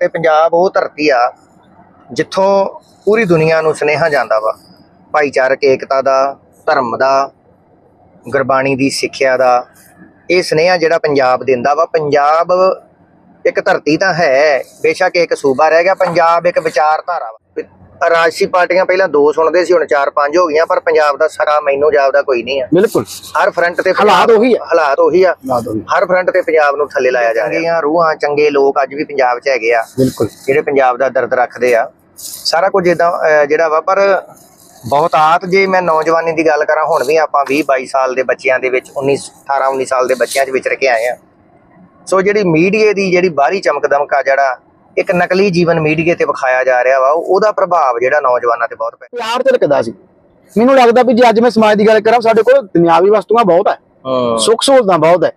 ਤੇ ਪੰਜਾਬ ਉਹ ਧਰਤੀ ਆ ਜਿੱਥੋਂ ਪੂਰੀ ਦੁਨੀਆ ਨੂੰ ਸੁਨੇਹਾ ਜਾਂਦਾ ਵਾ, ਭਾਈਚਾਰਕ ਏਕਤਾ ਦਾ, ਧਰਮ ਦਾ, ਗੁਰਬਾਣੀ ਦੀ ਸਿੱਖਿਆ ਦਾ। ਇਹ ਸੁਨੇਹਾ ਜਿਹੜਾ ਪੰਜਾਬ ਦਿੰਦਾ ਵਾ, ਪੰਜਾਬ ਇੱਕ ਧਰਤੀ ਤਾਂ ਹੈ, ਬੇਸ਼ੱਕ ਇੱਕ ਸੂਬਾ ਰਹਿ ਗਿਆ, ਪੰਜਾਬ ਇੱਕ ਵਿਚਾਰਧਾਰਾ ਵਾ। ਰਾਜਸੀ ਪਾਰਟੀਆਂ ਪਹਿਲਾਂ ਦੋ ਸੁਣਦੇ ਸੀ ਹੁਣ ਚਾਰ ਪੰਜ ਹੋ ਗਈਆਂ ਪਰ ਪੰਜਾਬ ਦਾ ਸਾਰਾ ਮੈਨੂੰ ਜਾਪਦਾ ਕੋਈ ਨਹੀਂ ਆ। ਬਿਲਕੁਲ। ਹਰ ਫਰੰਟ ਤੇ ਹਾਲਾਤ ਉਹੀ ਆ। ਹਾਲਾਤ ਉਹੀ ਆ। ਹਰ ਫਰੰਟ ਤੇ ਪੰਜਾਬ ਨੂੰ ਥੱਲੇ ਲਾਇਆ ਜਾ ਰਿਹਾ। ਰੂਹਾਂ ਚੰਗੇ ਲੋਕ ਅੱਜ ਵੀ ਪੰਜਾਬ 'ਚ ਹੈਗੇ ਆ। ਬਿਲਕੁਲ। ਜਿਹੜੇ ਪੰਜਾਬ ਦਾ ਦਰਦ ਰੱਖਦੇ ਆ। ਸਾਰਾ ਕੁਝ ਇਦਾਂ ਜਿਹੜਾ ਵਾ ਪਰ ਬਹੁਤਾਤ ਜੇ ਮੈਂ ਨੌਜਵਾਨੀ ਦੀ ਗੱਲ ਕਰਾਂ ਹੁਣ ਵੀ ਆਪਾਂ 20 22 ਸਾਲ ਦੇ ਬੱਚਿਆਂ ਦੇ ਵਿੱਚ 19 18 19 ਸਾਲ ਦੇ ਬੱਚਿਆਂ 'ਚ ਵਿਚਰ ਕੇ ਆਏ ਆ। ਸੋ ਜਿਹੜੀ ਮੀਡੀਆ ਦੀ ਜਿਹੜੀ ਬਾਹਰੀ ਚਮਕ ਦਮਕ ਆ ਜਿਹੜਾ ਇੱਕ ਨਕਲੀ ਜੀਵਨ ਮੀਡੀਆ ਤੇ ਵਿਖਾਇਆ ਜਾ ਰਿਹਾ ਵਾ ਉਹਦਾ ਪ੍ਰਭਾਵ ਜਿਹੜਾ ਨੌਜਵਾਨਾਂ ਤੇ ਬਹੁਤ ਪੈ ਪਿਆਰ ਤੇ ਲੱਗਦਾ ਸੀ। ਮੈਨੂੰ ਲੱਗਦਾ ਵੀ ਜੇ ਅੱਜ ਮੈਂ ਸਮਾਜ ਦੀ ਗੱਲ ਕਰਾਂ ਸਾਡੇ ਕੋਲ ਦੁਨਿਆਵੀ ਵਸਤੂਆਂ ਬਹੁਤ ਹੈ। ਸੁੱਖ ਸਹੂਲਤਾਂ ਬਹੁਤ ਹੈ।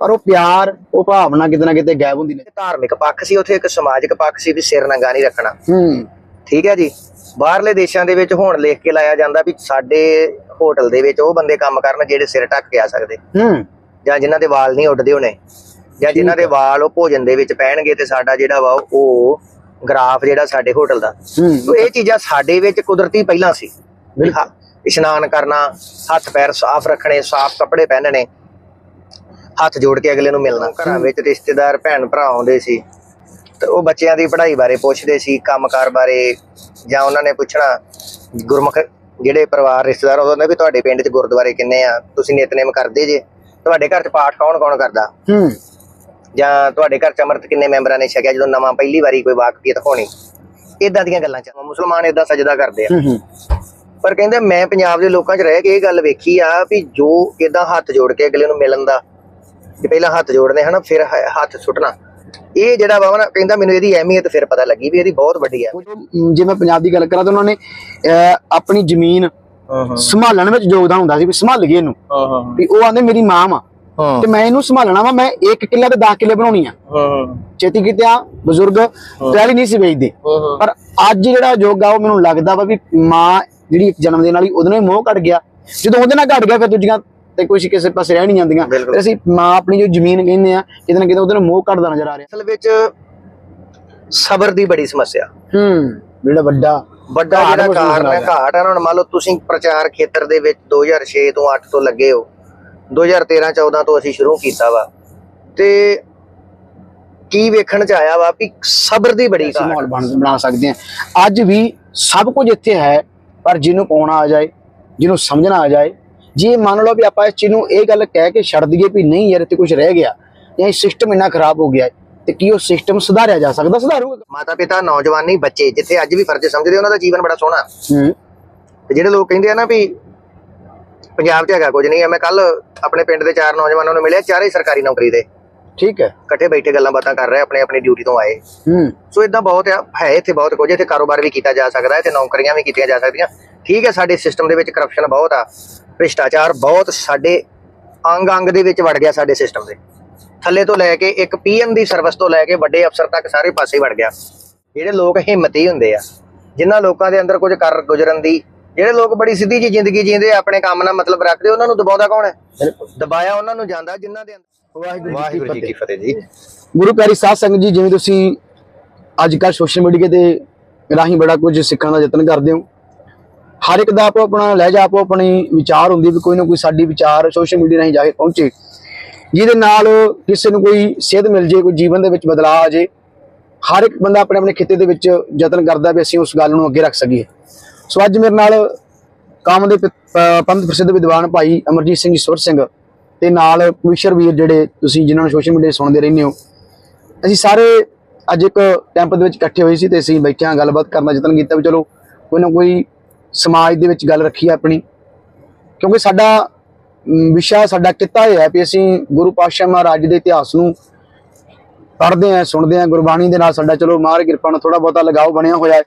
ਪਰ ਉਹ ਪਿਆਰ ਉਹ ਭਾਵਨਾ ਕਿਤੇ ਨਾ ਕਿਤੇ ਗਾਇਬ ਹੁੰਦੀ ਨੇ। ਧਾਰਮਿਕ ਪੱਖ ਸੀ ਉੱਥੇ ਇੱਕ ਸਮਾਜਿਕ ਪੱਖ ਸੀ ਵੀ ਸਿਰ ਨੰਗਾ ਨਹੀਂ ਰੱਖਣਾ। ਹੂੰ। ਠੀਕ ਹੈ ਜੀ? ਬਾਹਰਲੇ ਦੇਸ਼ਾਂ ਦੇ ਵਿੱਚ ਹੁਣ ਲਿਖ ਕੇ ਲਾਇਆ ਜਾਂਦਾ ਵੀ ਸਾਡੇ ਹੋਟਲ ਦੇ ਵਿੱਚ ਉਹ ਬੰਦੇ ਕੰਮ ਕਰਨ ਜਿਹੜੇ ਸਿਰ ਢੱਕ ਕੇ ਆ ਸਕਦੇ। ਹੂੰ। ਜਾਂ ਜਿਨ੍ਹਾਂ ਦੇ ਵਾਲ ਨਹੀਂ ਉੱਡਦੇ ਹੋਣੇ। ਜਾਂ ਜਿਨ੍ਹਾਂ ਦੇ ਵਾਲ ਉਹ ਭੋਜਨ ਦੇ ਵਿੱਚ ਪੈਣਗੇ ਤੇ ਸਾਡਾ ਜਿਹੜਾ ਵਾ ਉਹ ਗ੍ਰਾਫ ਜਿਹੜਾ ਸਾਡੇ ਹੋਟਲ ਦਾ। ਸੋ ਇਹ ਚੀਜ਼ਾਂ ਸਾਡੇ ਵਿੱਚ ਕੁਦਰਤੀ ਪਹਿਲਾਂ ਸੀ। ਹਾਂ, ਇਸ਼ਨਾਨ ਕਰਨਾ ਹੱਥ ਪੈਰ ਸਾਫ਼ ਰੱਖਣੇ ਸਾਫ਼ ਕੱਪੜੇ ਪਹਿਨਣੇ ਹੱਥ ਜੋੜ ਕੇ ਅਗਲੇ ਨੂੰ ਮਿਲਣਾ। ਘਰਾਂ ਵਿੱਚ ਰਿਸ਼ਤੇਦਾਰ ਭੈਣ ਭਰਾ ਆਉਂਦੇ ਸੀ। ਤੇ ਉਹ ਬੱਚਿਆਂ ਦੀ ਪੜ੍ਹਾਈ ਬਾਰੇ ਪੁੱਛਦੇ ਸੀ ਕੰਮਕਾਰ ਬਾਰੇ ਜਾਂ ਉਹਨਾਂ ਨੇ ਪੁੱਛਣਾ ਗੁਰਮੁਖ ਜਿਹੜੇ ਪਰਿਵਾਰ ਰਿਸ਼ਤੇਦਾਰ ਉਹਦੇ ਵੀ ਤੁਹਾਡੇ ਪਿੰਡ 'ਚ ਗੁਰਦੁਆਰੇ ਕਿੰਨੇ ਆ? ਤੁਸੀਂ ਨਿਤਨੇਮ ਕਰਦੇ ਜੇ। ਤੁਹਾਡੇ ਘਰ 'ਚ ਪਾਠ ਕੌਣ ਕੌਣ ਕਰਦਾ? ਹੂੰ। ਜਾਂ ਤੁਹਾਡੇ ਘਰ 'ਚ ਅੰਮ੍ਰਿਤ ਕਿੰਨੇ ਮੈਂਬਰਾਂ ਨੇ ਛਕਿਆ ਜਦੋਂ ਨਵਾਂ ਪਹਿਲੀ ਵਾਰੀ ਕੋਈ ਵਾਕਫੀਅਤ ਹੋਣੀ ਇਦਾਂ ਦੀਆਂ ਗੱਲਾਂ ਚ ਮੁਸਲਮਾਨ ਇਦਾਂ ਸਜਦਾ ਕਰਦੇ ਆ। ਪਰ ਕਹਿੰਦੇ ਮੈਂ ਪੰਜਾਬ ਦੇ ਲੋਕਾਂ 'ਚ ਰਹਿ ਕੇ ਇਹ ਗੱਲ ਵੇਖੀ ਆ ਵੀ ਜੋ ਇਦਾਂ ਹੱਥ ਜੋੜ ਕੇ ਅਗਲੇ ਨੂੰ ਮਿਲਣ ਦਾ ਕਿ ਪਹਿਲਾਂ ਹੱਥ ਜੋੜਨੇ ਹਨਾ ਫਿਰ ਹੱਥ ਸੁੱਟਣਾ। ਇਹ ਜਿਹੜਾ ਵਾ ਨਾ ਕਹਿੰਦਾ ਮੈਨੂੰ ਇਹਦੀ ਅਹਿਮੀਅਤ ਫਿਰ ਪਤਾ ਲੱਗੀ ਵੀ ਇਹਦੀ ਬਹੁਤ ਵੱਡੀ ਆ। ਜੇ ਮੈਂ ਪੰਜਾਬ ਦੀ ਗੱਲ ਕਰਾਂ ਤਾਂ ਉਹਨਾਂ ਨੇ ਆਪਣੀ ਜ਼ਮੀਨ ਸੰਭਾਲਣ ਵਿੱਚ ਯੋਗਦਾਨ ਹੁੰਦਾ ਸੀ ਵੀ ਸੰਭਾਲੀਏ ਇਹਨੂੰ। ਵੀ ਉਹ ਆਂਦੇ ਮੇਰੀ ਮਾਂ ਵਾ। ਹਾਂ ਤੇ ਮੈਂ ਇਹਨੂੰ ਸੰਭਾਲਣਾ ਵਾ ਮੈਂ 1 ਕਿੱਲਾ ਤੇ 10 ਕਿੱਲੇ ਬਣਾਉਣੀ ਆ। ਛੇਤੀ ਕਿਤਿਆਂ ਬਜ਼ੁਰਗ ਟੈਲੀ ਨਹੀਂ ਸੀ ਵੇਚਦੇ। ਪਰ ਅੱਜ ਜਿਹੜਾ ਯੁੱਗ ਆ ਉਹ ਮੈਨੂੰ ਲੱਗਦਾ ਵਾ ਵੀ ਮਾਂ ਜਿਹੜੀ ਇੱਕ ਜਨਮ ਦੇਣ ਵਾਲੀ ਉਹਦੇ ਨਾਲ ਮੋਹ ਘਟ ਗਿਆ। ਜਦੋਂ ਉਹਦੇ ਨਾਲ ਘਟ ਗਿਆ ਫਿਰ ਦੂਜੀਆਂ ਤੇ ਕੁਝ ਕਿਸੇ ਪਾਸੇ ਰਹਿ ਨਹੀਂ ਜਾਂਦੀਆਂ। ਫਿਰ ਅਸੀਂ ਮਾਂ ਆਪਣੀ ਜੋ ਜ਼ਮੀਨ ਕਹਿੰਦੇ ਆ ਕਿਤੇ ਨਾ ਕਿਤੇ ਉਹਦੇ ਨਾਲ ਮੋਹ ਘਟਦਾ ਨਜ਼ਰ ਆ ਰਿਹਾ। ਅਸਲ ਵਿੱਚ ਸਬਰ ਦੀ ਬੜੀ ਸਮੱਸਿਆ। ਹੂੰ ਜਿਹੜਾ ਵੱਡਾ ਵੱਡਾ ਜਿਹੜਾ ਕਾਰਨ ਹੈ ਘਾਟ ਹੈ ਹੁਣ ਮੰਨ ਲਓ ਤੁਸੀਂ ਪ੍ਰਚਾਰ ਖੇਤਰ ਦੇ ਵਿੱਚ 2006 ਤੋਂ 8 ਤੋਂ ਲੱਗੇ ਹੋ। 2013 14 ਤੋਂ ਅਸੀਂ ਸ਼ੁਰੂ ਕੀਤਾ ਵਾ। ਤੇ ਕੀ ਵੇਖਣ ਚ ਆਇਆ ਵਾ ਵੀ ਸਬਰ ਦੀ ਬੜੀ ਘਾਟ ਮਾਹੌਲ ਬਣ ਸਕਦੇ ਹਾਂ। ਅੱਜ ਵੀ ਸਭ ਕੁਝ ਇੱਥੇ ਹੈ ਪਰ ਜਿਹਨੂੰ ਪਾਉਣਾ ਆ ਜਾਏ ਜਿਹਨੂੰ ਸਮਝਣਾ ਆ ਜਾਏ ਜੇ ਮੰਨ ਲਓ ਵੀ ਆਪਾਂ ਇਸ ਚੀਜ਼ ਨੂੰ ਇਹ ਗੱਲ ਕਹਿ ਕੇ ਛੱਡ ਦਈਏ ਵੀ ਨਹੀਂ ਯਾਰ ਇੱਥੇ ਕੁਝ ਰਹਿ ਗਿਆ ਜਾਂ ਇਹ ਸਿਸਟਮ ਇੰਨਾ ਖਰਾਬ ਹੋ ਗਿਆ ਤੇ ਕੀ ਉਹ ਸਿਸਟਮ ਸੁਧਾਰਿਆ ਜਾ ਸਕਦਾ? ਸੁਧਾਰੂਗਾ ਮਾਤਾ ਪਿਤਾ ਨੌਜਵਾਨੀ ਬੱਚੇ ਜਿੱਥੇ ਅੱਜ ਵੀ ਫਰਜ਼ ਸਮਝਦੇ ਉਹਨਾਂ ਦਾ ਜੀਵਨ ਬੜਾ ਸੋਹਣਾ। ਹੂੰ। ਤੇ ਜਿਹੜੇ ਲੋਕ ਕਹਿੰਦੇ ਆ ਨਾ ਵੀ ਪੰਜਾਬ 'ਚ ਹੈਗਾ ਕੁਝ ਨਹੀਂ ਹੈ। ਮੈਂ ਕੱਲ ਆਪਣੇ ਪਿੰਡ ਦੇ ਚਾਰ ਨੌਜਵਾਨਾਂ ਨੂੰ ਮਿਲਿਆ ਚਾਰੇ ਸਰਕਾਰੀ ਨੌਕਰੀ ਦੇ। ਠੀਕ ਹੈ। ਇਕੱਠੇ ਬੈਠੇ ਗੱਲਾਂ ਬਾਤਾਂ ਕਰ ਰਹੇ ਆਪਣੇ ਆਪਣੀ ਡਿਊਟੀ ਤੋਂ ਆਏ। ਹੂੰ। ਸੋ ਇਦਾਂ ਬਹੁਤ ਆ ਹੈ ਇੱਥੇ ਬਹੁਤ ਕੁਝ ਇੱਥੇ ਕਾਰੋਬਾਰ ਵੀ ਕੀਤਾ ਜਾ ਸਕਦਾ ਹੈ ਤੇ ਨੌਕਰੀਆਂ ਵੀ ਕੀਤੀਆਂ ਜਾ ਸਕਦੀਆਂ। ਠੀਕ ਹੈ ਸਾਡੇ ਸਿਸਟਮ ਦੇ ਵਿੱਚ ਕਰਪਸ਼ਨ ਬਹੁਤ ਆ ਭ੍ਰਿਸ਼ਟਾਚਾਰ ਬਹੁਤ ਸਾਡੇ ਅੰਗ ਅੰਗ ਦੇ ਵਿੱਚ ਵੜ ਗਿਆ ਸਾਡੇ ਸਿਸਟਮ ਦੇ। ਥੱਲੇ ਤੋਂ ਲੈ ਕੇ ਇੱਕ ਪੀਐਮ ਦੀ ਸਰਵਿਸ ਤੋਂ ਲੈ ਕੇ ਵੱਡੇ ਅਫਸਰ ਤੱਕ ਸਾਰੇ ਪਾਸੇ ਵੜ ਗਿਆ। ਜਿਹੜੇ ਲੋਕ ਹਿੰਮਤੀ ਹੁੰਦੇ ਆ ਜਿਨ੍ਹਾਂ ਲੋਕਾਂ ਦੇ ਅੰਦਰ ਕੁਝ ਕਰ ਗੁਜ਼ਰਨ ਦੀ ਜਿਹੜੇ ਲੋਕ ਬੜੀ ਸਿੱਧੀ ਜੀ ਜ਼ਿੰਦਗੀ ਜੀਂਦੇ ਆਪਣੇ ਕੰਮ ਨਾਲ ਮਤਲਬ ਰੱਖਦੇ ਉਹਨਾਂ ਨੂੰ ਦਬਾਉਂਦਾ ਕੌਣ ਹੈ? ਦਬਾਇਆ ਉਹਨਾਂ ਨੂੰ ਜਾਂਦਾ ਜਿਨ੍ਹਾਂ ਦੇ ਅੰਦਰ। ਵਾਹਿਗੁਰੂ ਜੀ ਕੀ ਫਤਿਹ। ਜੀ। ਗੁਰੂ ਪਿਆਰੀ ਸਾਧ ਸੰਗਤ ਜੀ ਜਿਵੇਂ ਤੁਸੀਂ ਅੱਜ ਕੱਲ੍ਹ ਸੋਸ਼ਲ ਮੀਡੀਆ ਤੇ ਰਾਹੀਂ ਬੜਾ ਕੁਝ ਸਿੱਖਣ ਦਾ ਯਤਨ ਕਰਦੇ ਹੋ। ਹਰ ਇੱਕ ਦਾ ਆਪੋ ਆਪਣਾ ਲਹਿਜਾ ਆਪੋ ਆਪਣੀ ਵਿਚਾਰ ਹੁੰਦੀ ਵੀ ਕੋਈ ਨਾ ਕੋਈ ਸਾਡੀ ਵਿਚਾਰ ਸੋਸ਼ਲ ਮੀਡੀਆ ਰਾਹੀਂ ਜਾ ਕੇ ਪਹੁੰਚੇ। ਜਿਹਦੇ ਨਾਲ ਕਿਸੇ ਨੂੰ ਕੋਈ ਸੇਧ ਮਿਲ ਜੇ ਕੋਈ ਜੀਵਨ ਦੇ ਵਿੱਚ ਬਦਲਾਅ ਆ ਜੇ ਹਰ ਇੱਕ ਬੰਦਾ ਆਪਣੇ ਆਪਣੇ ਖਿੱਤੇ ਦੇ ਵਿੱਚ ਯਤਨ ਕਰਦਾ ਵੀ ਅਸੀਂ ਉਸ ਗੱਲ ਨੂੰ ਅੱਗੇ ਰੱਖ ਸਕੀਏ। ਸੋ ਅੱਜ ਮੇਰੇ ਨਾਲ ਕਾਮ ਦੇ ਪ- ਪੰਥ ਪ੍ਰਸਿੱਧ ਵਿਦਵਾਨ ਭਾਈ ਅਮਰਜੀਤ ਸਿੰਘ ਜੀ ਸੁਰ ਸਿੰਘ ਤੇ ਨਾਲ ਕੁਸ਼ਰ ਵੀਰ ਜਿਹੜੇ ਤੁਸੀਂ ਜਿਨ੍ਹਾਂ ਨੂੰ ਸੋਸ਼ਲ ਮੀਡੀਆ ਸੁਣਦੇ ਰਹਿੰਦੇ ਹੋ। ਅਸੀਂ ਸਾਰੇ ਅੱਜ ਇੱਕ ਕੈਂਪ ਦੇ ਵਿੱਚ ਇਕੱਠੇ ਹੋਏ ਸੀ ਤੇ ਅਸੀਂ ਬੈਠਿਆਂ ਗੱਲਬਾਤ ਕਰਨ ਦਾ ਯਤਨ ਕੀਤਾ ਵੀ ਚਲੋ ਕੋਈ ਨਾ ਕੋਈ ਸਮਾਜ ਦੇ ਵਿੱਚ ਗੱਲ ਰੱਖੀ ਆਪਣੀ। ਕਿਉਂਕਿ ਸਾਡਾ ਵਿਸ਼ਾ, ਸਾਡਾ ਕਿੱਤਾ ਇਹ ਹੈ ਵੀ ਅਸੀਂ ਗੁਰੂ ਪਾਤਸ਼ਾਹ ਮਹਾਰਾਜ ਦੇ ਇਤਿਹਾਸ ਨੂੰ ਪੜ੍ਹਦੇ ਹਾਂ, ਸੁਣਦੇ ਹਾਂ, ਗੁਰਬਾਣੀ ਦੇ ਨਾਲ ਸਾਡਾ ਚਲੋ ਮਹਾਰਾਜ ਕਿਰਪਾ ਨਾਲ ਥੋੜਾ ਬਹੁਤਾ ਲਗਾਓ ਬਣਿਆ ਹੋਇਆ ਹੈ।